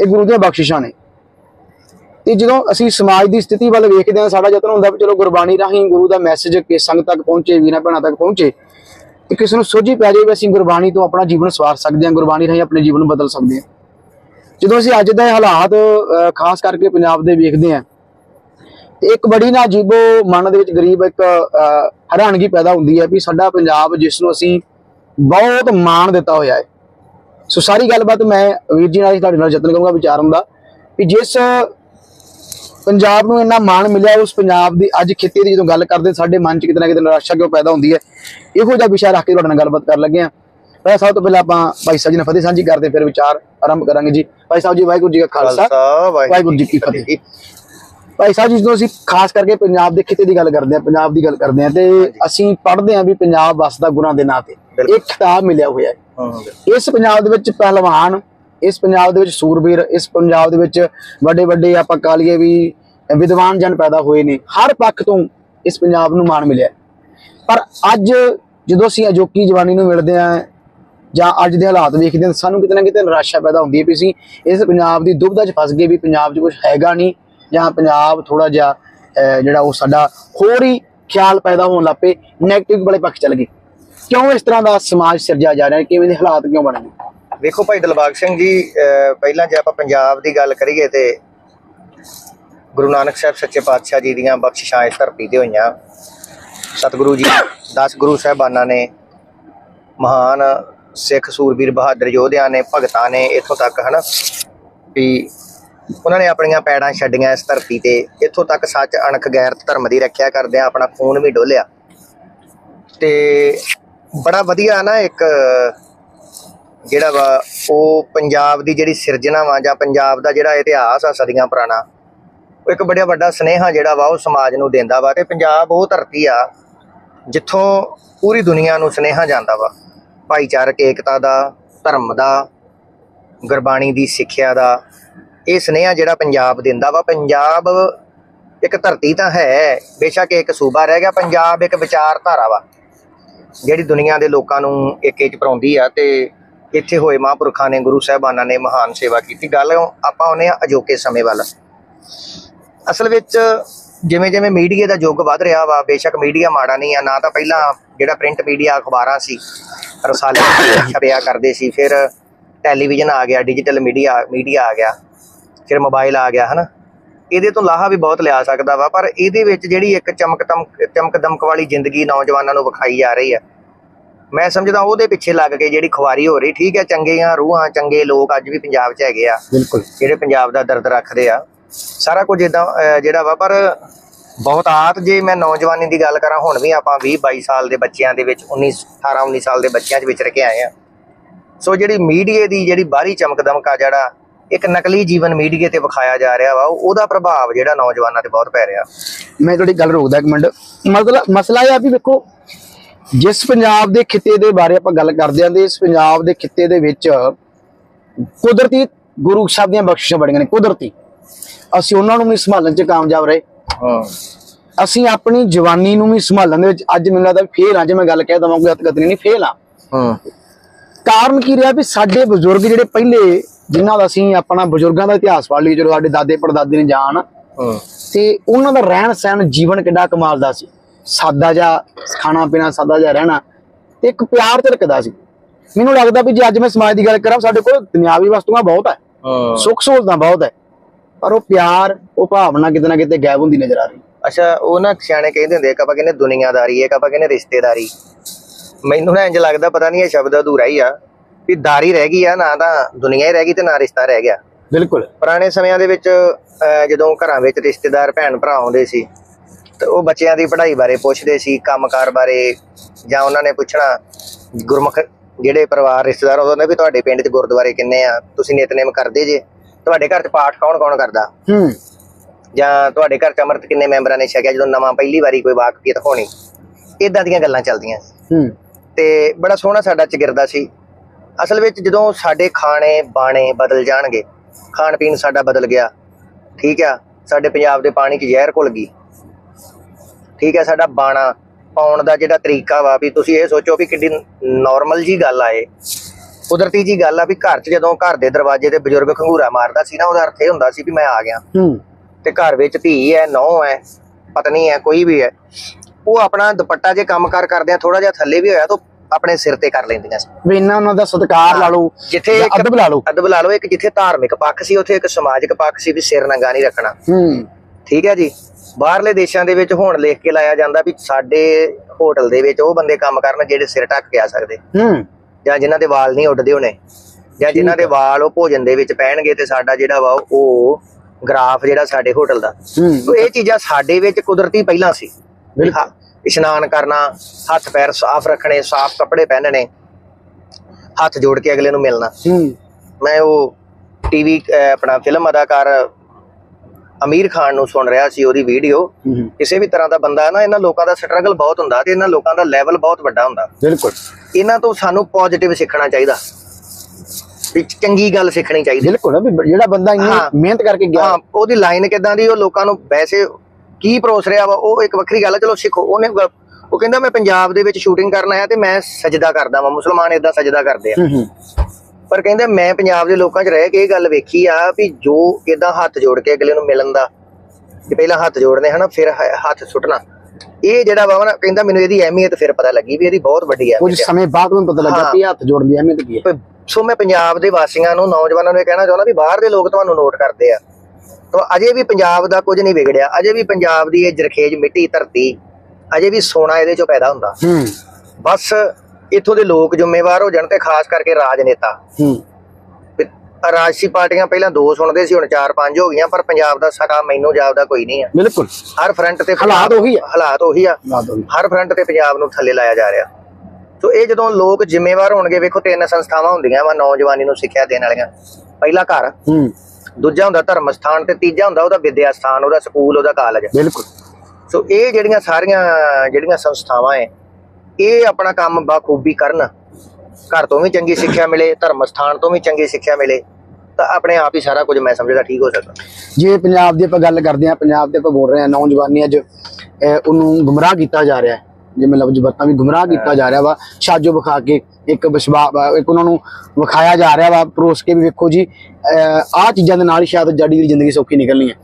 ਇਹ ਗੁਰੂ ਦੀਆਂ ਬਖਸ਼ਿਸ਼ਾਂ ਨੇ। ਤੇ ਜਦੋਂ ਅਸੀਂ ਸਮਾਜ ਦੀ ਸਥਿਤੀ ਵੱਲ ਵੇਖਦੇ ਹਾਂ, ਸਾਡਾ ਯਤਨ ਹੁੰਦਾ ਵੀ ਚਲੋ ਗੁਰਬਾਣੀ ਰਾਹੀਂ ਗੁਰੂ ਦਾ ਮੈਸੇਜ ਕਿ ਸੰਗ ਤੱਕ ਪਹੁੰਚੇ, ਵੀਰਾਂ ਭੈਣਾਂ ਤੱਕ ਪਹੁੰਚੇ, ਤੇ ਕਿਸੇ ਨੂੰ ਸੋਝੀ ਪੈ ਜਾਵੇ ਵੀ ਅਸੀਂ ਗੁਰਬਾਣੀ ਤੋਂ ਆਪਣਾ ਜੀਵਨ ਸਵਾਰ ਸਕਦੇ ਹਾਂ, ਗੁਰਬਾਣੀ ਰਾਹੀਂ ਆਪਣੇ ਜੀਵਨ ਨੂੰ ਬਦਲ ਸਕਦੇ ਹਾਂ। ਜਦੋਂ ਅਸੀਂ ਅੱਜ ਦੇ ਹਾਲਾਤ ਖਾਸ ਕਰਕੇ ਪੰਜਾਬ ਦੇ ਵੇਖਦੇ ਹਾਂ, ਤੇ ਇੱਕ ਬੜੀ ਨਾ ਅਜੀਬੋ ਮਨ ਦੇ ਵਿੱਚ ਗਰੀਬ ਇੱਕ ਹੈਰਾਨਗੀ ਪੈਦਾ ਹੁੰਦੀ ਹੈ ਵੀ ਸਾਡਾ ਪੰਜਾਬ ਜਿਸ ਨੂੰ ਅਸੀਂ ਬਹੁਤ ਮਾਣ ਦਿੱਤਾ ਹੋਇਆ ਹੈ। ਸੋ ਸਾਰੀ ਗੱਲਬਾਤ ਮੈਂ ਵੀਰ ਜੀ ਨਾਲ ਹੀ ਤੁਹਾਡੇ ਨਾਲ ਯਤਨ ਕਰੂੰਗਾ ਵਿਚਾਰਨ ਦਾ ਵੀ ਜਿਸ ਪੰਜਾਬ ਨੂੰ ਇੰਨਾ ਮਾਣ ਮਿਲਿਆ ਉਸ ਪੰਜਾਬ ਦੀ ਅੱਜ ਖਿੱਤੇ ਦੀ ਜਦੋਂ ਗੱਲ ਕਰਦੇ ਸਾਡੇ ਮਨ 'ਚ ਕਿਤੇ ਨਾ ਕਿਤੇ ਨਿਰਾਸ਼ਾ ਕਿਉਂ ਪੈਦਾ ਹੁੰਦੀ ਹੈ? ਇਹੋ ਜਿਹਾ ਵਿਸ਼ਾ ਰੱਖ ਕੇ ਤੁਹਾਡੇ ਨਾਲ ਗੱਲਬਾਤ ਕਰਨ ਲੱਗੇ ਆ ਪਹਿਲਾਂ ਸਭ ਤੋਂ ਪਹਿਲਾਂ ਆਪਾਂ ਭਾਈ ਸਾਹਿਬ ਜੀ ਨਾਲ ਫਤਿਹ ਸਾਂਝੀ ਕਰਦੇ ਫਿਰ ਵਿਚਾਰ ਆਰੰਭ ਕਰਾਂਗੇ ਜੀ। ਭਾਈ ਸਾਹਿਬ ਜੀ ਵਾਹਿਗੁਰੂ ਜੀ ਕਾ ਖਾਲਸਾ। ਵਾਹਿਗੁਰੂ ਜੀ ਕੀ ਫਤਿਹ। ਭਾਈ ਸਾਹਿਬ ਜੀ ਜਦੋਂ ਅਸੀਂ ਖਾਸ ਕਰਕੇ ਪੰਜਾਬ ਦੇ ਖਿੱਤੇ ਦੀ ਗੱਲ ਕਰਦੇ ਆ ਪੰਜਾਬ ਦੀ ਗੱਲ ਕਰਦੇ ਆ ਤੇ ਅਸੀਂ ਪੜ੍ਹਦੇ ਆ ਵੀ ਪੰਜਾਬ ਵਸਦਾ ਗੁਰਾਂ ਦੇ ਨਾਂ ਤੇ। ਇੱਕ ਖਿਤਾਬ ਮਿਲਿਆ ਹੋਇਆ ਹੈ। ਇਸ ਪੰਜਾਬ ਦੇ ਵਿੱਚ ਪਹਿਲਵਾਨ ਇਸ ਪੰਜਾਬ ਦੇ ਵਿੱਚ ਸੂਰਬੀਰ, ਇਸ ਪੰਜਾਬ ਦੇ ਵਿੱਚ ਵੱਡੇ ਵੱਡੇ ਆਪਾਂ ਕਾਲੀਏ ਵੀ ਵਿਦਵਾਨ ਜਨ ਪੈਦਾ ਹੋਏ ਨੇ, ਹਰ ਪੱਖ ਤੋਂ ਇਸ ਪੰਜਾਬ ਨੂੰ ਮਾਣ ਮਿਲਿਆ। ਪਰ ਅੱਜ ਜਦੋਂ ਅਸੀਂ ਅਜੋਕੀ ਜਵਾਨੀ ਨੂੰ ਮਿਲਦੇ ਆ, ਜਾਂ ਅੱਜ ਦੇ ਹਾਲਾਤ ਵੇਖਦੇ ਹਾਂ ਸਾਨੂੰ ਕਿਤੇ ਨਾ ਕਿਤੇ ਨਿਰਾਸ਼ਾ ਪੈਦਾ ਹੁੰਦੀ ਹੈ ਵੀ ਅਸੀਂ ਇਸ ਪੰਜਾਬ ਦੀ ਦੁਬਧਾ 'ਚ ਫਸ ਗਏ ਵੀ ਪੰਜਾਬ 'ਚ ਕੁਝ ਹੈਗਾ ਨਹੀਂ, ਜਾਂ ਪੰਜਾਬ ਥੋੜਾ ਜਿਹਾ ਜਿਹੜਾ ਉਹ ਸਾਡਾ ਹੋਰ ਹੀ ਖਿਆਲ ਪੈਦਾ ਹੋਣ ਲੱਪੇ ਨੈਗੇਟਿਵ ਵਾਲੇ ਪੱਖ ਚੱਲ ਗਏ। ਕਿਉਂ ਇਸ ਤਰ੍ਹਾਂ ਦਾ ਸਮਾਜ ਸਿਰਜਿਆ ਜਾ ਰਿਹਾ ਕਿਵੇਂ ਦੇ ਹਾਲਾਤ ਕਿਉਂ ਬਣ ਗਏ? ਵੇਖੋ ਭਾਈ ਦਿਲਬਾਗ ਸਿੰਘ ਜੀ ਪਹਿਲਾਂ ਜੇ ਆਪਾਂ ਪੰਜਾਬ ਦੀ ਗੱਲ ਕਰੀਏ ਤੇ ਗੁਰੂ ਨਾਨਕ ਸਾਹਿਬ ਸੱਚੇ ਪਾਤਸ਼ਾਹ ਜੀ ਦੀਆਂ ਬਖਸ਼ਿਸ਼ਾਂ ਇਸ ਧਰਤੀ ਤੇ ਹੋਈਆਂ। ਸਤਿਗੁਰੂ ਜੀ 10 ਗੁਰੂ ਸਾਹਿਬਾਨਾਂ ਨੇ ਮਹਾਨ ਸਿੱਖ ਸੂਰਬੀਰ ਬਹਾਦਰ ਯੋਧਿਆਂ ਨੇ, ਭਗਤਾਂ ਨੇ ਇੱਥੋਂ ਤੱਕ ਹਨਾ ਵੀ ਉਹਨਾਂ ਨੇ ਆਪਣੀਆਂ ਪੈੜਾਂ ਛੱਡੀਆਂ ਇਸ ਧਰਤੀ ਤੇ। ਇੱਥੋਂ ਤੱਕ ਸੱਚ ਅਣਖ ਗੈਰ ਧਰਮ ਦੀ ਰੱਖਿਆ ਕਰਦਿਆਂ ਆਪਣਾ ਖੂਨ ਵੀ ਡੋਲਿਆ। ਤੇ ਬੜਾ ਵਧੀਆ ਨਾ ਇੱਕ ਜਿਹੜਾ ਵਾ, ਉਹ ਪੰਜਾਬ ਦੀ ਜਿਹੜੀ ਸਿਰਜਣਾ ਵਾ ਜਾਂ ਪੰਜਾਬ ਦਾ ਜਿਹੜਾ ਇਤਿਹਾਸ ਆ ਸਦੀਆਂ ਪੁਰਾਣਾ, ਉਹ ਇੱਕ ਬੜਾ ਵੱਡਾ ਸਨੇਹਾ ਜਿਹੜਾ ਵਾ ਉਹ ਸਮਾਜ ਨੂੰ ਦਿੰਦਾ ਵਾ ਤੇ ਪੰਜਾਬ ਉਹ ਧਰਤੀ ਆ ਜਿੱਥੋਂ ਪੂਰੀ ਦੁਨੀਆ ਨੂੰ ਸਨੇਹਾ ਜਾਂਦਾ ਵਾ, ਭਾਈਚਾਰਕ ਏਕਤਾ ਦਾ, ਧਰਮ ਦਾ, ਗੁਰਬਾਣੀ ਦੀ ਸਿੱਖਿਆ ਦਾ, ਇਹ ਸਨੇਹਾ ਜਿਹੜਾ ਪੰਜਾਬ ਦਿੰਦਾ ਵਾ। ਪੰਜਾਬ ਇੱਕ ਧਰਤੀ ਤਾਂ ਹੈ, ਬੇਸ਼ੱਕ ਇੱਕ ਸੂਬਾ ਰਹਿ ਗਿਆ, ਪੰਜਾਬ ਇੱਕ ਵਿਚਾਰਧਾਰਾ ਵਾ, ਜਿਹੜੀ ਦੁਨੀਆ ਦੇ ਲੋਕਾਂ ਨੂੰ ਇੱਕ 'ਚ ਪਰਾਉਂਦੀ ਆ ਤੇ ਇੱਥੇ ਹੋਏ ਮਹਾਂਪੁਰਖਾਂ ਨੇ, ਗੁਰੂ ਸਾਹਿਬਾਨਾਂ ਨੇ ਮਹਾਨ ਸੇਵਾ ਕੀਤੀ। ਗੱਲ ਆਪਾਂ ਆਉਂਦੇ ਆ ਅਜੋਕੇ ਸਮੇਂ ਵੱਲ। ਅਸਲ ਵਿੱਚ ਜਿਵੇਂ ਜਿਵੇਂ ਮੀਡੀਆ ਦਾ ਯੁੱਗ ਵੱਧ ਰਿਹਾ ਵਾ, ਬੇਸ਼ੱਕ ਮੀਡੀਆ ਮਾੜਾ ਨਹੀਂ ਆ, ਨਾ ਤਾਂ ਪਹਿਲਾਂ ਜਿਹੜਾ ਪ੍ਰਿੰਟ ਮੀਡੀਆ ਅਖਬਾਰਾਂ ਸੀ, ਰਸਾਲੇ ਛਪਿਆ ਕਰਦੇ ਸੀ, ਫਿਰ ਟੈਲੀਵਿਜ਼ਨ ਆ ਗਿਆ, ਡਿਜੀਟਲ ਮੀਡੀਆ ਮੀਡੀਆ ਆ ਗਿਆ, ਫਿਰ ਮੋਬਾਈਲ ਆ ਗਿਆ, ਹਨਾ? ਇਹਦੇ ਤੋਂ ਲਾਹਾ ਵੀ ਬਹੁਤ ਲਿਆ ਸਕਦਾ ਵਾ, ਪਰ ਇਹਦੇ ਵਿੱਚ ਜਿਹੜੀ ਇੱਕ ਚਮਕ ਚਮਕ ਦਮਕ ਵਾਲੀ ਜ਼ਿੰਦਗੀ ਨੌਜਵਾਨਾਂ ਨੂੰ ਵਿਖਾਈ ਜਾ ਰਹੀ ਆ ਮੈਂ ਸਮਝਦਾ ਉਹਦੇ ਪਿੱਛੇ ਲੱਗ ਕੇ ਜਿਹੜੀ ਖੁਆਰੀ ਹੋ ਰਹੀ ਠੀਕ ਹੈ ਚੰਗੀਆਂ ਰੂਹਾਂ ਚੰਗੇ ਲੋਕ ਅੱਜ ਵੀ ਪੰਜਾਬ 'ਚ ਹੈਗੇ ਆ। ਬਿਲਕੁਲ। ਜਿਹੜੇ ਪੰਜਾਬ ਦਾ ਦਰਦ ਰੱਖਦੇ ਆ। ਸਾਰਾ ਕੁਝ ਇਦਾਂ ਜਿਹੜਾ ਵਾ ਪਰ ਬਹੁਤ ਆਤ ਜੇ ਮੈਂ ਨੌਜਵਾਨੀ ਦੀ ਗੱਲ ਕਰਾਂ ਹੁਣ ਵੀ ਆਪਾਂ 20 22 ਸਾਲ ਦੇ ਬੱਚਿਆਂ ਦੇ ਵਿੱਚ 19 18 19 ਸਾਲ ਦੇ ਬੱਚਿਆਂ 'ਚ ਵਿਚਰ ਕੇ ਆਏ ਆ। ਸੋ ਜਿਹੜੀ ਮੀਡੀਆ ਦੀ ਜਿਹੜੀ ਬਾਹਰੀ ਚਮਕ ਦਮਕ ਆ ਜਿਹੜਾ ਇੱਕ ਨਕਲੀ ਜੀਵਨ ਮੀਡੀਆ ਤੇ ਵਿਖਾਇਆ ਜਾ ਰਿਹਾ ਵਾ ਉਹ- ਉਹਦਾ ਪ੍ਰਭਾਵ ਜਿਹੜਾ ਨੌਜਵਾਨਾਂ ਤੇ ਬਹੁਤ ਪੈ ਰਿਹਾ। ਮੈਂ ਤੁਹਾਡੀ ਗੱਲ ਰੋਕਦਾ ਇੱਕ ਮਿੰਟ। ਮਤਲਬ ਮਸਲਾ ਇਹ ਆ ਵੀ ਵੇਖੋ ਜਿਸ ਪੰਜਾਬ ਦੇ ਖਿੱਤੇ ਦੇ ਬਾਰੇ ਆਪਾਂ ਗੱਲ ਕਰਦੇ ਆਂ ਤੇ ਇਸ ਪੰਜਾਬ ਦੇ ਖਿੱਤੇ ਦੇ ਵਿੱਚ ਕੁਦਰਤੀ ਗੁਰੂ ਸਾਹਿਬ ਦੀਆਂ ਬਖਸ਼ਿਸ਼ਾਂ ਬੜੀਆਂ ਨੇ ਕੁਦਰਤੀ। ਅਸੀਂ ਉਹਨਾਂ ਨੂੰ ਵੀ ਸੰਭਾਲਣ 'ਚ ਕਾਮਯਾਬ ਰਹੇ। ਹਾਂ। ਅਸੀਂ ਆਪਣੀ ਜਵਾਨੀ ਨੂੰ ਵੀ ਸੰਭਾਲਣ ਦੇ ਵਿੱਚ ਅੱਜ ਮੈਨੂੰ ਲੱਗਦਾ ਫੇਲ ਆ ਜੇ ਮੈਂ ਗੱਲ ਕਹਿ ਦਵਾਂ ਕੋਈ ਹਤਕਤ ਨਹੀਂ ਫੇਲ ਆ ਹਾਂ। ਕਾਰਨ ਕੀ ਰਿਹਾ ਵੀ ਸਾਡੇ ਬਜ਼ੁਰਗ ਜਿਹੜੇ ਪਹਿਲੇ ਜਿਨ੍ਹਾਂ ਦਾ ਅਸੀਂ ਆਪਣਾ ਬਜ਼ੁਰਗਾਂ ਦਾ ਇਤਿਹਾਸ ਪੜ੍ਹ ਲਈ ਜਦੋਂ ਸਾਡੇ ਦਾਦੇ ਪੜਦਾਦੇ ਨੇ ਜਾਣ ਤੇ ਉਹਨਾਂ ਦਾ ਰਹਿਣ ਸਹਿਣ ਜੀਵਨ ਕਿੱਡਾ ਕਮਾਲ ਦਾ ਸੀ। ਸਾਦਾ ਜਿਹਾ ਖਾਣਾ ਪੀਣਾ ਸਾਦਾ ਜਿਹਾ ਰਹਿਣਾ ਤੇ ਇੱਕ ਪਿਆਰ ਤਿਲਕਦਾ ਸੀ। ਮੈਨੂੰ ਲੱਗਦਾ ਵੀ ਜੇ ਅੱਜ ਮੈਂ ਸਮਾਜ ਦੀ ਗੱਲ ਕਰਾਂ ਸਾਡੇ ਕੋਲ ਦੁਨਿਆਵੀ ਵਸਤੂਆਂ ਬਹੁਤ ਹੈ ਹਾਂ। ਸੁੱਖ ਸਹੂਲਤਾਂ ਬਹੁਤ ਹੈ ਪਰ ਉਹ ਪਿਆਰ ਉਹ ਭਾਵਨਾ ਕਿਤੇ ਨਾ ਕਿਤੇ ਗਾਇਬ ਹੁੰਦੀ ਨਜ਼ਰ ਆ ਰਹੀ। ਅੱਛਾ ਉਹ ਨਾ ਸਿਆਣੇ ਕਹਿੰਦੇ ਹੁੰਦੇ ਇੱਕ ਆਪਾਂ ਕਹਿੰਦੇ ਦੁਨੀਆਦਾਰੀ ਇੱਕ ਆਪਾਂ ਕਹਿੰਦੇ ਰਿਸ਼ਤੇਦਾਰੀ। ਮੈਨੂੰ ਨਾ ਇੰਜ ਲੱਗਦਾ ਪਤਾ ਨਹੀਂ ਇਹ ਸ਼ਬਦ ਅਧੂਰਾ ਹੀ ਆ ਵੀ ਦਾਰੀ ਰਹਿ ਗਈ ਆ ਨਾ ਤਾਂ ਦੁਨੀਆ ਹੀ ਰਹਿ ਗਈ ਤੇ ਨਾ ਰਿਸ਼ਤਾ ਰਹਿ ਗਿਆ। ਬਿਲਕੁਲ। ਪੁਰਾਣੇ ਸਮਿਆਂ ਦੇ ਵਿੱਚ ਜਦੋਂ ਘਰਾਂ ਵਿੱਚ ਰਿਸ਼ਤੇਦਾਰ ਭੈਣ ਭਰਾ ਆਉਂਦੇ ਸੀ ਤੇ ਉਹ ਬੱਚਿਆਂ ਦੀ ਪੜ੍ਹਾਈ ਬਾਰੇ ਪੁੱਛਦੇ ਸੀ ਕੰਮਕਾਰ ਬਾਰੇ ਜਾਂ ਉਹਨਾਂ ਨੇ ਪੁੱਛਣਾ ਗੁਰਮੁਖ ਜਿਹੜੇ ਪਰਿਵਾਰ ਰਿਸ਼ਤੇਦਾਰ ਉਹਦੇ ਵੀ ਤੁਹਾਡੇ ਪਿੰਡ 'ਚ ਗੁਰਦੁਆਰੇ ਕਿੰਨੇ ਆ ਤੁਸੀਂ ਨਿਤਨੇਮ ਕਰਦੇ ਜੇ? ਤੁਹਾਡੇ ਘਰ 'ਚ ਪਾਠ ਕੌਣ ਕੌਣ ਕਰਦਾ? ਹੂੰ। ਜਾਂ ਤੁਹਾਡੇ ਘਰ 'ਚ ਅੰਮ੍ਰਿਤ ਕਿੰਨੇ ਮੈਂਬਰਾਂ ਨੇ ਛਕਿਆ ਜਦੋਂ ਨਵਾਂ ਪਹਿਲੀ ਵਾਰੀ ਕੋਈ ਵਾਕਫੀਅਤ ਹੋਣੀ? ਇਦਾਂ ਦੀਆਂ ਗੱਲਾਂ ਚੱਲਦੀਆਂ। ਹੂੰ। ਤੇ ਬੜਾ ਸੋਹਣਾ ਸਾਡਾ ਚਗਿਰਦਾ ਸੀ। ਅਸਲ ਵਿੱਚ ਜਦੋਂ ਸਾਡੇ ਖਾਣੇ ਬਾਣੇ ਬਦਲ ਜਾਣਗੇ ਖਾਣ ਪੀਣ ਸਾਡਾ ਬਦਲ ਗਿਆ ਠੀਕ ਆ ਸਾਡੇ ਪੰਜਾਬ ਦੇ ਪਾਣੀ 'ਚ ਜ਼ਹਿਰ ਘੁਲ ਗਈ ਠੀਕ ਹੈ ਸਾਡਾ ਬਾਣਾ ਪਾਉਣ ਦਾ ਜਿਹੜਾ ਤਰੀਕਾ ਵਾ ਵੀ ਤੁਸੀਂ ਇਹ ਸੋਚੋ ਵੀ ਕਿੱਡੀ ਨਾਰਮਲ ਜੀ ਗੱਲ ਆ ਇਹ। ਕੁਦਰਤੀ ਜੀ ਗੱਲ ਆ ਵੀ ਘਰ 'ਚ ਜਦੋਂ ਘਰ ਦੇ ਦਰਵਾਜ਼ੇ ਤੇ ਬਜ਼ੁਰਗ ਖੰਗੂਰਾ ਮਾਰਦਾ ਸੀ ਨਾ ਉਹਦਾ ਅਰਥ ਇਹ ਹੁੰਦਾ ਸੀ ਵੀ ਮੈਂ ਆ ਗਿਆ। ਹੂੰ। ਤੇ ਘਰ ਵਿੱਚ ਧੀ ਹੈ ਨੌ ਹੈ ਪਤਨੀ ਹੈ ਕੋਈ ਵੀ ਹੈ ਉਹ ਆਪਣਾ ਦੁਪੱਟਾ ਜੇ ਕੰਮਕਾਰ ਕਰਦੇ ਆ ਥੋੜਾ ਜਿਹਾ ਥੱਲੇ ਵੀ ਹੋਇਆ ਤਾਂ ਆਪਣੇ ਸਿਰ ਤੇ ਕਰ ਲੈਂਦੀਆਂ ਸੀ। ਵੀ ਇਹਨਾਂ ਉਹਨਾਂ ਦਾ ਸਤਿਕਾਰ ਲਾ ਲਓ ਜਿੱਥੇ ਅਦਬ ਲਾ ਲਓ। ਅਦਬ ਲਾ ਲਓ ਇੱਕ ਜਿੱਥੇ ਧਾਰਮਿਕ ਪੱਖ ਸੀ ਉੱਥੇ ਇੱਕ ਸਮਾਜਿਕ ਪੱਖ ਸੀ ਵੀ ਸਿਰ ਨੰਗਾ ਨਹੀਂ ਰੱਖਣਾ। ਹੂੰ। ਠੀਕ ਹੈ ਜੀ? ਬਾਹਰਲੇ ਦੇਸ਼ਾਂ ਦੇ ਵਿੱਚ ਹੁਣ ਲਿਖ ਕੇ ਲਾਇਆ ਜਾਂਦਾ ਵੀ ਸਾਡੇ ਹੋਟਲ ਦੇ ਵਿੱਚ ਉਹ ਬੰਦੇ ਕੰਮ ਕਰਨ ਜਿਹੜੇ ਸਿਰ ਢੱਕ ਕੇ ਆ ਸਕਦੇ। ਹੂੰ। ਜਾਂ ਜਿਨ੍ਹਾਂ ਦੇ ਵਾਲ ਨਹੀਂ ਉੱਡਦੇ ਹੋਣੇ। ਜਾਂ ਜਿਨ੍ਹਾਂ ਦੇ ਵਾਲ ਉਹ ਭੋਜਨ ਦੇ ਵਿੱਚ ਪੈਣਗੇ ਤੇ ਸਾਡਾ ਜਿਹੜਾ ਵਾ ਉਹ ਗ੍ਰਾਫ ਜਿਹੜਾ ਸਾਡੇ ਹੋਟਲ ਦਾ। ਸੋ ਇਹ ਚੀਜ਼ਾਂ ਸਾਡੇ ਵਿੱਚ ਕੁਦਰਤੀ ਪਹਿਲਾਂ ਸੀ। ਹਾਂ, ਇਸ਼ਨਾਨ ਕਰਨਾ ਹੱਥ ਪੈਰ ਸਾਫ਼ ਰੱਖਣੇ ਸਾਫ਼ ਕੱਪੜੇ ਪਹਿਨਣੇ ਹੱਥ ਜੋੜ ਕੇ ਅਗਲੇ ਨੂੰ ਮਿਲਣਾ। ਮੈਂ ਉਹ ਟੀਵੀ ਆਪਣਾ ਫਿਲਮ ਅਦਾਕਾਰ ਅਮੀਰ ਖਾਨ ਨੂੰ ਸੁਣ ਰਿਹਾ ਸੀ ਉਹਦੀ ਵੀਡੀਓ ਕਿਸੇ ਵੀ ਤਰ੍ਹਾਂ ਦਾ ਬੰਦਾ ਨਾ ਇਹਨਾਂ ਲੋਕਾਂ ਦਾ ਸਟਰਗਲ ਬਹੁਤ ਹੁੰਦਾ ਤੇ ਇਹਨਾਂ ਲੋਕਾਂ ਦਾ ਲੈਵਲ ਬਹੁਤ ਵੱਡਾ ਹੁੰਦਾ। ਬਿਲਕੁਲ। ਇਹਨਾਂ ਤੋਂ ਸਾਨੂੰ ਪੋਜ਼ਿਟਿਵ ਸਿੱਖਣਾ ਚਾਹੀਦਾ। ਵੀ ਚੰਗੀ ਗੱਲ ਸਿੱਖਣੀ ਚਾਹੀਦੀ। ਬਿਲਕੁਲ ਜਿਹੜਾ ਬੰਦਾ ਇੰਨੀ। ਮਿਹਨਤ ਕਰਕੇ ਗਿਆ। ਹਾਂ ਉਹਦੀ ਲਾਈਨ ਕਿਦਾਂ ਦੀ ਉਹ ਲੋਕਾਂ ਨੂੰ ਵੈਸੇ ਕੀ ਪਰੋਸ ਰਿਹਾ ਵਾ ਉਹ ਇੱਕ ਵੱਖਰੀ ਗੱਲ ਹੈ ਚਲੋ ਸਿੱਖੋ ਉਹਨੇ ਉਹ ਕਹਿੰਦਾ ਮੈਂ ਪੰਜਾਬ ਦੇ ਵਿੱਚ ਸ਼ੂਟਿੰਗ ਕਰਨ ਆਇਆ ਤੇ ਮੈਂ ਸਜਦਾ ਕਰਦਾ ਵਾਂ ਮੁਸਲਮਾਨ ਇਦਾਂ ਸਜਦਾ ਕਰਦੇ ਆ। ਪਰ ਕਹਿੰਦੇ ਮੈਂ ਪੰਜਾਬ ਦੇ ਲੋਕਾਂ 'ਚ ਰਹਿ ਕੇ ਇਹ ਗੱਲ ਵੇਖੀ ਆ ਵੀ ਜੋ ਇਦਾਂ ਹੱਥ ਜੋੜ ਕੇ ਅਗਲੇ ਨੂੰ ਮਿਲਣ ਦਾ ਕਿ ਪਹਿਲਾਂ ਹੱਥ ਜੋੜਨੇ ਹਨਾ ਫਿਰ ਹ- ਹੱਥ ਸੁੱਟਣਾ। ਇਹ ਜਿਹੜਾ ਨਾ ਕਹਿੰਦਾ ਮੈਨੂੰ ਇਹਦੀ ਅਹਿਮੀਅਤ ਫਿਰ ਪਤਾ ਲੱਗੀ ਵੀ ਇਹਦੀ ਬਹੁਤ ਵੱਡੀ ਕੁਝ ਅਹਿਮੀਅਤ ਸਮੇਂ ਬਾਅਦ ਮੈਨੂੰ ਪਤਾ ਲੱਗਾ ਹਾਂ। ਕਿ ਹੱਥ ਜੋੜਨ ਦੀ ਅਹਿਮੀਅਤ ਕੀ ਹੈ। ਹੈ ਸੋ ਮੈਂ ਪੰਜਾਬ ਦੇ ਵਾਸੀਆਂ ਨੂੰ ਨੌਜਵਾਨਾਂ ਨੂੰ ਇਹ ਕਹਿਣਾ ਚਾਹੁੰਦਾ ਵੀ ਬਾਹਰ ਦੇ ਲੋਕ ਤੁਹਾਨੂੰ ਨੋਟ ਕਰਦੇ ਆ। ਤਾਂ ਅਜੇ ਵੀ ਪੰਜਾਬ ਦਾ ਕੁਝ ਨਹੀਂ ਵਿਗੜਿਆ ਅਜੇ ਵੀ ਪੰਜਾਬ ਦੀ ਇਹ ਜਰਖੇਜ ਮਿੱਟੀ ਧਰਤੀ ਅਜੇ ਵੀ ਸੋਨਾ ਇਹਦੇ ਚੋਂ ਪੈਦਾ ਹੁੰਦਾ। ਹੂੰ। ਬਸ ਇੱਥੋਂ ਦੇ ਲੋਕ ਜ਼ਿੰਮੇਵਾਰ ਹੋ ਜਾਣ ਤੇ ਖਾਸ ਕਰਕੇ ਰਾਜਨੇਤਾ। ਹੂੰ। ਰਾਜਸੀ ਪਾਰਟੀਆਂ ਪਹਿਲਾਂ ਦੋ ਸੁਣਦੇ ਸੀ ਹੁਣ ਚਾਰ ਪੰਜ ਹੋ ਗਈਆਂ ਪਰ ਪੰਜਾਬ ਦਾ ਸਾਡਾ ਮੈਨੂੰ ਜਾਪਦਾ ਕੋਈ ਨਹੀਂ ਆ। ਬਿਲਕੁਲ। ਹਰ ਫਰੰਟ ਤੇ ਹਾਲਾਤ ਉਹੀ ਆ। ਹਾਲਾਤ ਉਹੀ ਆ। ਹਰ ਫਰੰਟ ਤੇ ਪੰਜਾਬ ਨੂੰ ਥੱਲੇ ਲਾਇਆ ਜਾ ਰਿਹਾ। ਸੋ ਇਹ ਜਦੋਂ ਲੋਕ ਜ਼ਿੰਮੇਵਾਰ ਹੋਣਗੇ ਵੇਖੋ ਤਿੰਨ ਸੰਸਥਾਵਾਂ ਹੁੰਦੀਆਂ ਵਾ ਨੌਜਵਾਨੀ ਨੂੰ ਸਿੱਖਿਆ ਦੇਣ ਵਾਲੀਆਂ। ਪਹਿਲਾ ਘਰ। ਹੂੰ। ਦੂਜਾ ਹੁੰਦਾ ਧਰਮ ਸਥਾਨ ਤੇ ਤੀਜਾ ਹੁੰਦਾ ਉਹਦਾ ਵਿਦਿਆ ਸਥਾਨ ਉਹਦਾ ਸਕੂਲ ਉਹਦਾ ਕਾਲਜ। ਬਿਲਕੁਲ। ਸੋ ਇਹ ਜਿਹੜੀਆਂ ਸਾਰੀਆਂ ਜਿਹੜੀਆਂ ਸੰਸਥਾਵਾਂ ਐ ਇਹ ਆਪਣਾ ਕੰਮ ਬਾਖੂਬੀ ਕਰਨ। ਘਰ ਤੋਂ ਵੀ ਚੰਗੀ ਸਿੱਖਿਆ ਮਿਲੇ ਧਰਮ ਸਥਾਨ ਤੋਂ ਵੀ ਚੰਗੀ ਸਿੱਖਿਆ ਮਿਲੇ ਤਾਂ ਆਪਣੇ ਆਪ ਹੀ ਸਾਰਾ ਕੁਝ ਮੈਂ ਸਮਝਦਾ ਠੀਕ ਹੋ ਸਕਦਾ। ਜੇ ਪੰਜਾਬ ਦੀ ਆਪਾਂ ਗੱਲ ਕਰਦੇ ਹਾਂ ਪੰਜਾਬ ਦੇ ਆਪਾਂ ਬੋਲ ਰਹੇ ਹਾਂ ਨੌਜਵਾਨੀ ਅੱਜ ਅਹ, ਉਹਨੂੰ ਗੁੰਮਰਾਹ ਕੀਤਾ ਜਾ ਰਿਹਾ ਹੈ। ਜਿਵੇਂ ਲਫ਼ਜ਼ ਵਰਤਾਂ ਵੀ ਗੁੰਮਰਾਹ ਕੀਤਾ ਜਾ ਰਿਹਾ ਵਾ ਛਾਜੋ ਵਿਖਾ ਕੇ ਇੱਕ ਵਿਸ਼ਵਾ ਇੱਕ ਉਹਨਾਂ ਨੂੰ ਵਿਖਾਇਆ ਜਾ ਰਿਹਾ ਵਾ ਪਰੋਸ ਕੇ ਵੀ ਵੇਖੋ ਜੀ ਆਹ ਚੀਜ਼ਾਂ ਦੇ ਨਾਲ ਹੀ ਸ਼ਾਇਦ ਜਾਡੀ ਦੀ ਜ਼ਿੰਦਗੀ ਸੌਖੀ ਨਿਕਲਣੀ ਹੈ।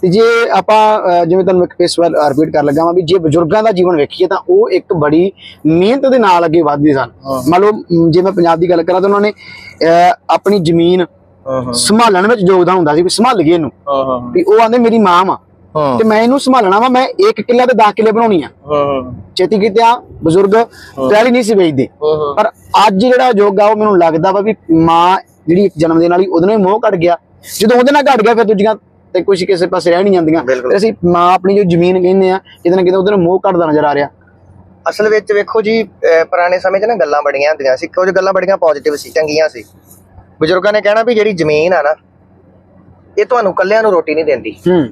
ਤੇ ਜੇ ਆਪਾਂ ਜਿਵੇਂ ਤੁਹਾਨੂੰ ਇੱਕ ਫੇਸ ਵਾਰ ਰਿਪੀਟ ਕਰ ਲੱਗਾ ਵਾਂ ਵੀ ਜੇ ਬਜ਼ੁਰਗਾਂ ਦਾ ਜੀਵਨ ਵੇਖੀਏ ਤਾਂ ਉਹ ਇੱਕ ਬੜੀ ਮਿਹਨਤ ਦੇ ਨਾਲ ਅੱਗੇ ਵਧਦੇ ਸਨ। ਮੰਨ ਲਓ ਜੇ ਮੈਂ ਪੰਜਾਬ ਦੀ ਗੱਲ ਕਰਾਂ ਤਾਂ ਉਹਨਾਂ ਨੇ ਆਪਣੀ ਜ਼ਮੀਨ ਸੰਭਾਲਣ ਵਿੱਚ ਯੋਗਦਾਨ ਹੁੰਦਾ ਸੀ ਵੀ ਸੰਭਾਲ ਗਏ ਇਹਨੂੰ ਵੀ ਉਹ ਆਂਦੇ ਮੇਰੀ ਮਾਂ ਵਾ। ਤੇ ਮੈਂ ਇਹਨੂੰ ਸੰਭਾਲਣਾ ਵਾ ਮੈਂ ਇੱਕ ਕਿੱਲਾ ਤੇ 10 ਕਿੱਲੇ ਬਣਾਉਣੀ ਆ। ਛੇਤੀ ਕੀਤਿਆਂ ਬਜ਼ੁਰਗ ਟੈਲੀ ਨਹੀਂ ਸੀ ਵੇਚਦੇ। ਪਰ ਅੱਜ ਜਿਹੜਾ ਯੁੱਗ ਆ ਉਹ ਮੈਨੂੰ ਲੱਗਦਾ ਵਾ ਵੀ ਮਾਂ ਜਿਹੜੀ ਇੱਕ ਜਨਮ ਦੇ ਨਾਲ ਹੀ ਉਹਦੇ ਨਾਲ ਮੋਹ ਘਟ ਗਿਆ। ਜਦੋਂ ਉਹਦੇ ਨਾਲ ਘਟ ਗਿਆ ਫਿਰ ਦੂਜੀਆਂ ਤੇ ਕੁਝ ਕਿਸੇ ਪਾਸੇ ਰਹਿ ਨਹੀਂ ਜਾਂਦੀਆਂ। ਅਸੀਂ ਮਾਂ ਆਪਣੀ ਜੋ ਜ਼ਮੀਨ ਕਹਿੰਦੇ ਆ ਕਿਤੇ ਨਾ ਕਿਤੇ ਉਹਦੇ ਨਾਲ ਮੋਹ ਘਟਦਾ ਨਜ਼ਰ ਆ ਰਿਹਾ। ਅਸਲ ਵਿੱਚ ਵੇਖੋ ਜੀ ਪੁਰਾਣੇ ਸਮੇਂ 'ਚ ਨਾ ਗੱਲਾਂ ਬੜੀਆਂ ਹੁੰਦੀਆਂ ਸੀ। ਕੁਝ ਗੱਲਾਂ ਬੜੀਆਂ ਪੋਜ਼ਿਟਿਵ ਸੀ ਚੰਗੀਆਂ ਸੀ। ਬਜ਼ੁਰਗਾਂ ਨੇ ਕਹਿਣਾ ਵੀ ਜਿਹੜੀ ਜ਼ਮੀਨ ਆ ਨਾ ਇਹ ਤੁਹਾਨੂੰ ਕੱਲਿਆਂ ਨੂੰ ਰੋਟੀ ਨਹੀਂ ਦਿੰਦੀ। ਹੂੰ।